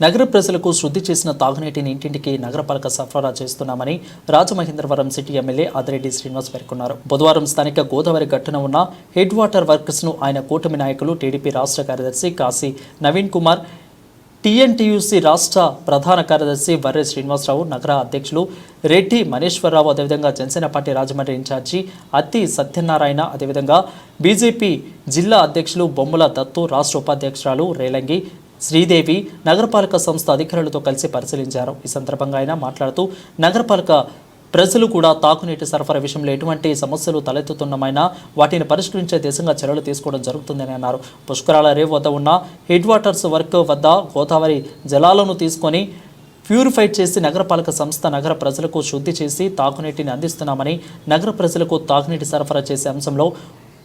నగర ప్రజలకు శుద్ధి చేసిన తాగునీటిని ఇంటింటికి నగరపాలక సరఫరా చేస్తున్నామని రాజమహేంద్రవరం సిటీ ఎమ్మెల్యే ఆదిరెడ్డి శ్రీనివాస్ పేర్కొన్నారు. బుధవారం స్థానిక గోదావరి గట్టున ఉన్న హెడ్ వాటర్ వర్క్స్ను ఆయన కూటమి నాయకులు టీడీపీ రాష్ట్ర కార్యదర్శి కాశీ నవీన్ కుమార్ టీఎన్టీయూసీ రాష్ట్ర ప్రధాన కార్యదర్శి వర్రె శ్రీనివాసరావు నగర అధ్యక్షులు రెడ్డి మనీశ్వరరావు అదేవిధంగా జనసేన పార్టీ రాజమండ్రి ఇన్ఛార్జి అత్తి సత్యనారాయణ అదేవిధంగా బీజేపీ జిల్లా అధ్యక్షులు బొమ్మల దత్తు రాష్ట్ర ఉపాధ్యక్షురాలు రేలంగి శ్రీదేవి నగరపాలక సంస్థ అధికారులతో కలిసి పరిశీలించారు. ఈ సందర్భంగా ఆయన మాట్లాడుతూ నగరపాలక ప్రజలు కూడా తాగునీటి సరఫరా విషయంలో ఎటువంటి సమస్యలు తలెత్తుతున్నమైనా వాటిని పరిష్కరించే దిశగా చర్యలు తీసుకోవడం జరుగుతుందని అన్నారు. పుష్కరాల రేవ్ వద్ద ఉన్న హెడ్ వాటర్స్ వర్క్ వద్ద గోదావరి జలాలను తీసుకొని ప్యూరిఫై చేసి నగరపాలక సంస్థ నగర ప్రజలకు శుద్ధి చేసి తాగునీటిని అందిస్తున్నామని నగర ప్రజలకు తాగునీటి సరఫరా చేసే అంశంలో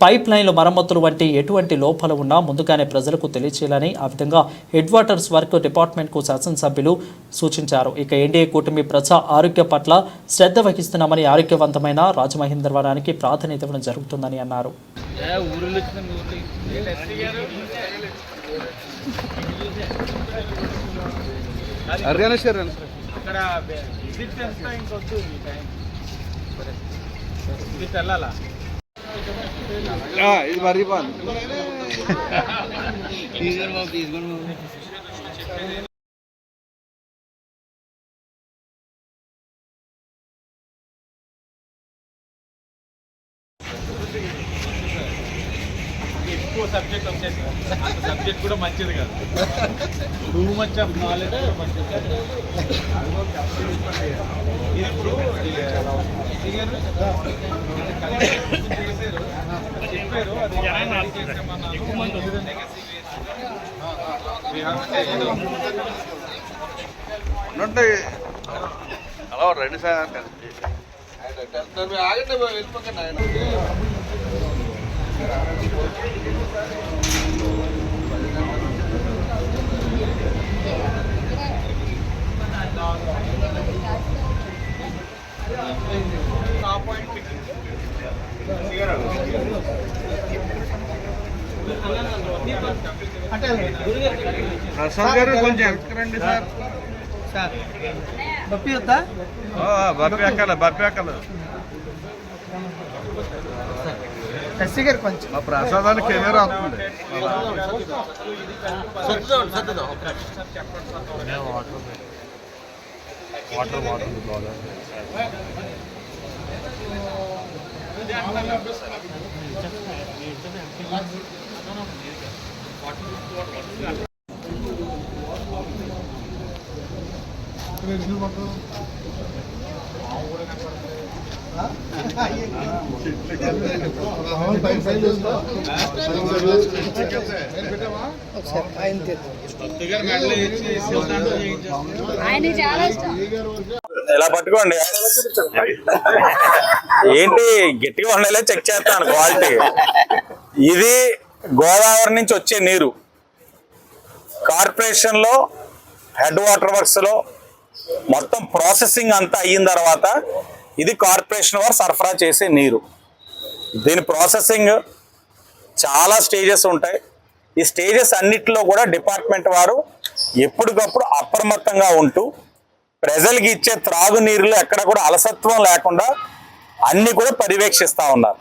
పైప్ లైన్ల మరమ్మతులు వంటి ఎటువంటి లోపాలు ఉన్నా ముందుగానే ప్రజలకు తెలియచేయాలని ఆ విధంగా హెడ్ వాటర్స్ వర్క్ డిపార్ట్మెంట్కు శాసనసభ్యులు సూచించారు. ఇక ఎన్డీఏ కూటమి ప్రజా ఆరోగ్య పట్ల శ్రద్ధ వహిస్తున్నామని ఆరోగ్యవంతమైన రాజమహేంద్రవరానికి ప్రాధాన్యత ఇవ్వడం జరుగుతుందని అన్నారు. విజిట్ చేస్తా ఇంకొద్దు ఈ టైం ఇది వెళ్ళాలా ఇది మరీ బాగుంది ఎక్కువ సబ్జెక్ట్ వచ్చేది అంత సబ్జెక్ట్ కూడా మంచిది కాదు. టూ మచ్ ఆఫ్ నాలెడ్జ్ మంచిది. ఇది ఇప్పుడు చెప్పారు అది రండి సార్ ఆగండి వెళ్ళిపోకండి ఆయన సార్ గారు కొంచెం వెనక్కి రండి సార్. బప్పి వద్దా ఆ, బప్పి ఎక్కాలి బప్పి ఎక్కాలి ఎస్సీ గారు కొంచెం మా ప్రసాదానికి కెమెరా వస్తుంది ఆయన చాలా ఇష్టం. ఇలా పట్టుకోండి? ఏంటి గట్టిగా ఉండలే చెక్ చేస్తాను క్వాలిటీ. ఇది గోదావరి నుంచి వచ్చే నీరు. కార్పొరేషన్లో హెడ్ వాటర్ వర్క్స్లో మొత్తం ప్రాసెసింగ్ అంతా అయిన తర్వాత ఇది కార్పొరేషన్ వారు సరఫరా చేసే నీరు. దీని ప్రాసెసింగ్ చాలా స్టేజెస్ ఉంటాయి. ఈ స్టేజెస్ అన్నిటిలో కూడా డిపార్ట్మెంట్ వారు ఎప్పటికప్పుడు అప్రమత్తంగా ఉంటూ ప్రజలకి ఇచ్చే త్రాగునీరులో ఎక్కడ కూడా అలసత్వం లేకుండా అన్ని కూడా పర్యవేక్షిస్తూ ఉన్నారు.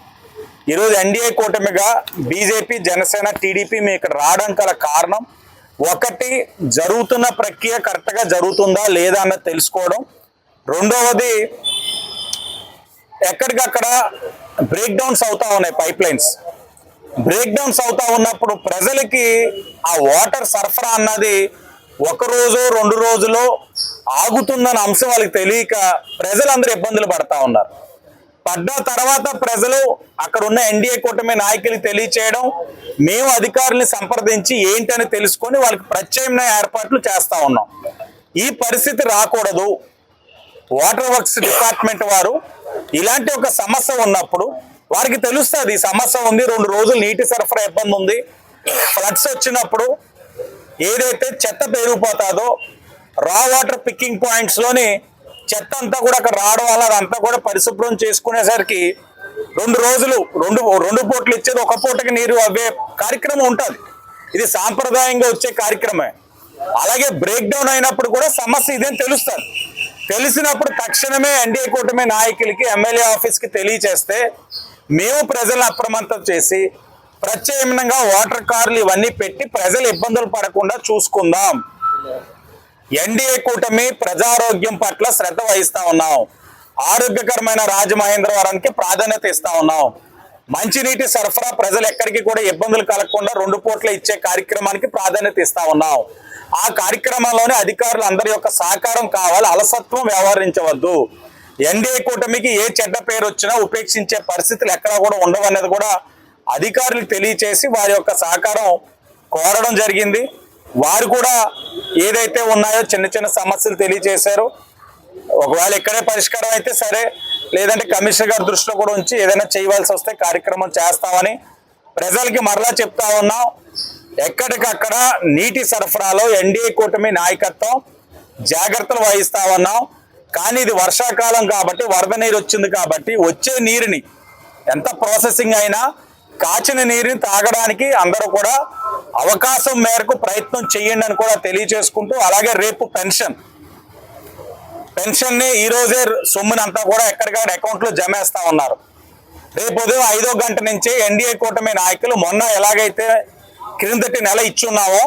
ఈరోజు ఎన్డీఏ కూటమిగా బీజేపీ జనసేన టీడీపీ మీ ఇక్కడ రావడం గల కారణం ఒకటి జరుగుతున్న ప్రక్రియ కరెక్ట్గా జరుగుతుందా లేదా అన్నది తెలుసుకోవడం. రెండవది ఎక్కడికక్కడ బ్రేక్ డౌన్స్ అవుతా ఉన్నాయి పైప్ లైన్స్ బ్రేక్ డౌన్స్ అవుతా ఉన్నప్పుడు ప్రజలకి ఆ వాటర్ సరఫరా అన్నది ఒక రోజు రెండు రోజులో ఆగుతుందన్న అంశం వాళ్ళకి తెలియక ప్రజలందరూ ఇబ్బందులు పడతా ఉన్నారు. పడ్డ తర్వాత ప్రజలు అక్కడ ఉన్న ఎన్డీఏ కూటమి నాయకులు తెలియచేయడం మేము అధికారుల్ని సంప్రదించి ఏంటని తెలుసుకొని వాళ్ళకి ప్రత్యామ్నాయ ఏర్పాట్లు చేస్తా ఉన్నాం. ఈ పరిస్థితి రాకూడదు. వాటర్ వర్క్స్ డిపార్ట్మెంట్ వారు ఇలాంటి ఒక సమస్య ఉన్నప్పుడు వారికి తెలుస్తుంది ఈ సమస్య ఉంది రెండు రోజులు నీటి సరఫరా ఇబ్బంది ఉంది. ఫ్లడ్స్ వచ్చినప్పుడు ఏదైతే చెత్త పెరిగిపోతుందో రా వాటర్ పిక్కింగ్ పాయింట్స్లోని చెత్త అంతా కూడా అక్కడ రావడం వల్ల అదంతా కూడా పరిశుభ్రం చేసుకునేసరికి రెండు రోజులు రెండు రెండు పూటలు ఇచ్చేది ఒక పూటకి నీరు అవే కార్యక్రమం ఉంటుంది. ఇది సాంప్రదాయంగా వచ్చే కార్యక్రమే. అలాగే బ్రేక్ డౌన్ అయినప్పుడు కూడా సమస్య ఇదేం తెలుస్తుంది తెలిసినప్పుడు తక్షణమే ఎన్డీఏ కూటమి నాయకులకి ఎమ్మెల్యే ఆఫీస్కి తెలియచేస్తే మేము ప్రజలను అప్రమత్తం చేసి ప్రత్యామ్నాయంగా వాటర్ కార్లు ఇవన్నీ పెట్టి ప్రజలు ఇబ్బందులు పడకుండా చూసుకుందాం. ఎన్డీఏ కూటమి ప్రజారోగ్యం పట్ల శ్రద్ధ వహిస్తా ఉన్నాం. ఆరోగ్యకరమైన రాజమహేంద్రవరానికి ప్రాధాన్యత ఇస్తా ఉన్నాం. మంచినీటి సరఫరా ప్రజలు ఎక్కడికి కూడా ఇబ్బందులు కలగకుండా రెండు పూట్ల ఇచ్చే కార్యక్రమానికి ప్రాధాన్యత ఇస్తా ఉన్నాం. ఆ కార్యక్రమంలోనే అధికారులు అందరి యొక్క సహకారం కావాలి అలసత్వం వ్యవహరించవద్దు. ఎన్డీఏ కూటమికి ఏ చెడ్డ పేరు వచ్చినా ఉపేక్షించే పరిస్థితులు ఎక్కడా కూడా ఉండవన్నది కూడా అధికారులు తెలియచేసి వారి యొక్క సహకారం కోరడం జరిగింది. వారు కూడా ఏదైతే ఉన్నాయో చిన్న చిన్న సమస్యలు తెలియజేశారు. ఒకవేళ ఇక్కడే పరిష్కారం అయితే సరే లేదంటే కమిషనర్ గారి దృష్టిలో కూడా ఉంచి ఏదైనా చేయవలసి వస్తే కార్యక్రమం చేస్తామని ప్రజలకి మరలా చెప్తా ఉన్నాం. ఎక్కడికక్కడ నీటి సరఫరాలో ఎన్డీఏ కూటమి నాయకత్వం జాగ్రత్తలు వహిస్తా ఉన్నాం. కానీ ఇది వర్షాకాలం కాబట్టి వరద నీరు వచ్చింది కాబట్టి వచ్చే నీరుని ఎంత ప్రాసెసింగ్ అయినా కాచిన నీరుని తాగడానికి అందరూ కూడా అవకాశం మేరకు ప్రయత్నం చేయండి అని కూడా తెలియజేసుకుంటూ అలాగే రేపు పెన్షన్. పెన్షన్ ఈరోజే ఈ రోజే సొమ్ముని అంతా కూడా ఎక్కడికక్కడ అకౌంట్లో జమేస్తా ఉన్నారు. రేపు ఉదయం ఐదో గంట నుంచి ఎన్డీఏ కూటమి నాయకులు మొన్న ఎలాగైతే క్రిందటి నెల ఇచ్చున్నామో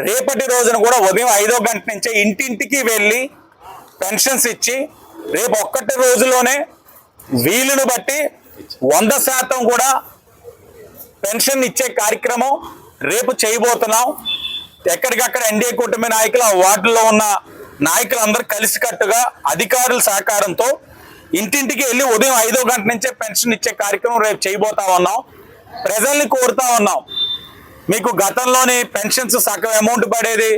రేపటి రోజున కూడా ఉదయం ఐదో గంట నుంచే ఇంటింటికి వెళ్ళి పెన్షన్స్ ఇచ్చి రేపు ఒక్కటి రోజులోనే వీలును బట్టి వంద శాతం కూడా పెన్షన్ ఇచ్చే కార్యక్రమం రేపు చేయబోతున్నాం. ఎక్కడికక్కడ ఎన్డీఏ కూటమి నాయకులు ఆ వార్డులో ఉన్న నాయకులందరూ కలిసికట్టుగా అధికారుల సహకారంతో ఇంటింటికి వెళ్ళి ఉదయం ఐదో గంట నుంచే పెన్షన్ ఇచ్చే కార్యక్రమం రేపు చేయబోతా ఉన్నాం. ప్రజల్ని కోరుతా ఉన్నాం. మీకు గతంలోని పెన్షన్స్ సగం అమౌంట్ పడేది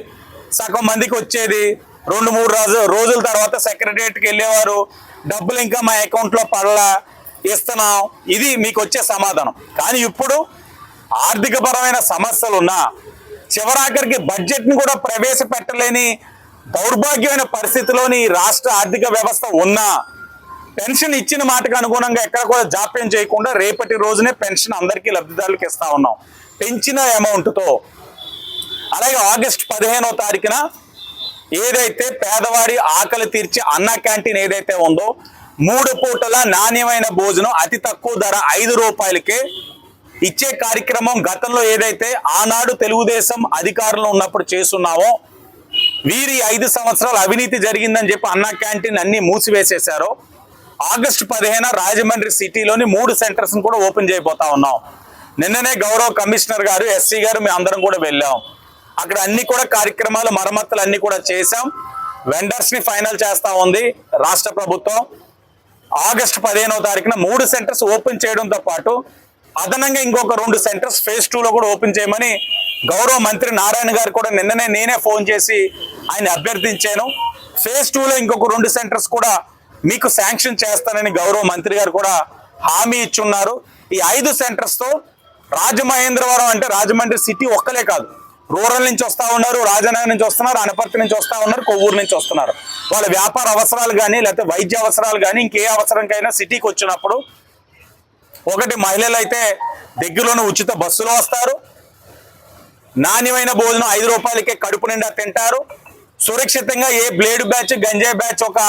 సగం మందికి వచ్చేది. రెండు మూడు రోజు రోజుల తర్వాత సెక్రటరియట్కి వెళ్ళేవారు. డబ్బులు ఇంకా మా అకౌంట్లో పడలా. ఇస్తున్నాం. ఇది మీకు వచ్చే సమాధానం. కానీ ఇప్పుడు ఆర్థికపరమైన సమస్యలు ఉన్నా చివరాఖరికి బడ్జెట్ని కూడా ప్రవేశపెట్టలేని దౌర్భాగ్యమైన పరిస్థితిలోని రాష్ట్ర ఆర్థిక వ్యవస్థ ఉన్నా పెన్షన్ ఇచ్చిన మాటకు అనుగుణంగా ఎక్కడ కూడా జాప్యం చేయకుండా రేపటి రోజునే పెన్షన్ అందరికీ లబ్ధిదారులకు ఇస్తా ఉన్నాం. పెంచిన అమౌంట్తో. అలాగే ఆగస్ట్ పదిహేనో తారీఖున ఏదైతే పేదవాడి ఆకలి తీర్చి అన్న క్యాంటీన్ ఏదైతే ఉందో మూడు పూటల నాణ్యమైన భోజనం అతి తక్కువ ధర ఐదు రూపాయలకే ఇచ్చే కార్యక్రమం గతంలో ఏదైతే ఆనాడు తెలుగుదేశం అధికారంలో ఉన్నప్పుడు చేస్తున్నామో వీరి ఐదు సంవత్సరాలు అవినీతి జరిగిందని చెప్పి అన్న క్యాంటీన్ అన్ని మూసివేసేశారో. ఆగస్టు పదిహేన రాజమండ్రి సిటీలోని మూడు సెంటర్స్ కూడా ఓపెన్ చేయబోతా ఉన్నాం. నిన్ననే గౌరవ కమిషనర్ గారు ఎస్సీ గారు మేము అందరం కూడా వెళ్ళాం. అక్కడ అన్ని కూడా కార్యక్రమాలు మరమ్మతులు అన్ని కూడా చేశాం. వెండర్స్ని ఫైనల్ చేస్తా ఉంది రాష్ట్ర ప్రభుత్వం. ఆగస్టు పదిహేనవ తారీఖున మూడు సెంటర్స్ ఓపెన్ చేయడంతో పాటు అదనంగా ఇంకొక రెండు సెంటర్స్ ఫేజ్ టూ లో కూడా ఓపెన్ చేయమని గౌరవ మంత్రి నారాయణ గారు కూడా నిన్ననే నేనే ఫోన్ చేసి ఆయన అభ్యర్థించాను. ఫేజ్ టూలో ఇంకొక రెండు సెంటర్స్ కూడా మీకు శాంక్షన్ చేస్తానని గౌరవ మంత్రి గారు కూడా హామీ ఇచ్చున్నారు. ఈ ఐదు సెంటర్స్తో రాజమహేంద్రవరం అంటే రాజమండ్రి సిటీ ఒక్కలే కాదు. రూరల్ నుంచి వస్తూ ఉన్నారు రాజనగర్ నుంచి వస్తున్నారు అనపర్తి నుంచి వస్తూ ఉన్నారు కొవ్వూరు నుంచి వస్తున్నారు. వాళ్ళ వ్యాపార అవసరాలు కానీ లేకపోతే వైద్య అవసరాలు కానీ ఇంకే అవసరంకైనా సిటీకి వచ్చినప్పుడు ఒకటి మహిళలు అయితే దగ్గరలోనే ఉచిత బస్సులో వస్తారు. నాణ్యమైన భోజనం ఐదు రూపాయలకే కడుపు నిండా తింటారు. సురక్షితంగా ఏ బ్లేడ్ బ్యాచ్ గంజాయి బ్యాచ్ ఒక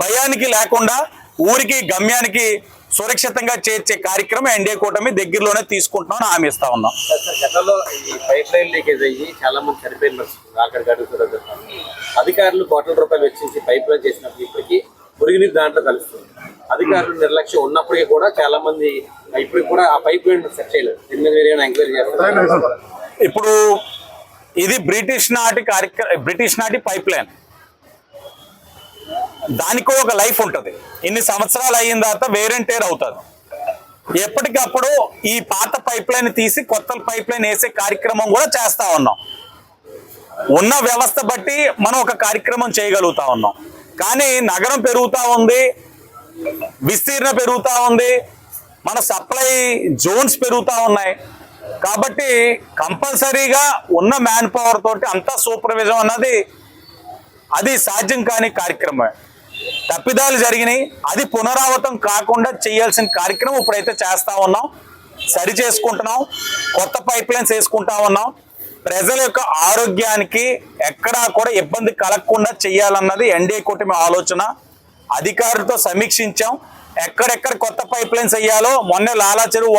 భయానికి లేకుండా ఊరికి గమ్యానికి సురక్షితంగా చేర్చే కార్యక్రమం ఎన్డీఏ కూటమి దగ్గరలోనే తీసుకుంటున్నామని హామీ ఇస్తా ఉన్నాం. గతంలో ఈ పైప్ లైన్ లీకేజ్ అయ్యి చాలా మంది చనిపోయిన అక్కడికి అధికారులు కోట్ల రూపాయలు వెచ్చించి పైప్ లైన్ చేసినప్పుడు ఇప్పటికీ మురుగునీరు దాంట్లో కలుస్తుంది. అధికారులు నిర్లక్ష్యం ఉన్నప్పటికీ కూడా చాలా మంది ఇప్పటికి కూడా ఆ పైప్ లైన్ సెట్ చేయలేదు. దీని మీద వేరే ఎంక్వైరీ చేస్తారు? ఇప్పుడు ఇది బ్రిటిష్ నాటి కార్యక్రమ బ్రిటిష్ నాటి పైప్ లైన్. దానికి ఒక లైఫ్ ఉంటుంది. ఇన్ని సంవత్సరాలు అయిన తర్వాత వేరెంటేర్ అవుతుంది. ఎప్పటికప్పుడు ఈ పాత పైప్ లైన్ తీసి కొత్త పైప్ లైన్ వేసే కార్యక్రమం కూడా చేస్తా ఉన్నాం. ఉన్న వ్యవస్థ బట్టి మనం ఒక కార్యక్రమం చేయగలుగుతా ఉన్నాం. కానీ నగరం పెరుగుతూ ఉంది విస్తీర్ణ పెరుగుతూ ఉంది మన సప్లై జోన్స్ పెరుగుతూ ఉన్నాయి. కాబట్టి కంపల్సరీగా ఉన్న మ్యాన్ పవర్ తోటి అంతా సూపర్విజం అన్నది అది సాధ్యం కాని కార్యక్రమం తప్పిదాలు జరిగినాయి అది పునరావృతం కాకుండా చేయాల్సిన కార్యక్రమం ఇప్పుడైతే చేస్తూ ఉన్నాం సరి చేసుకుంటున్నాం కొత్త పైప్ లైన్స్ వేసుకుంటా ఉన్నాం. ప్రజల యొక్క ఆరోగ్యానికి ఎక్కడా కూడా ఇబ్బంది కలగకుండా చేయాలన్నది ఎన్డీఏ కూటమి ఆలోచన. అధికారులతో సమీక్షించాం. ఎక్కడెక్కడ కొత్త పైప్ లైన్స్ వేయాలో మొన్న లాలా చెరువు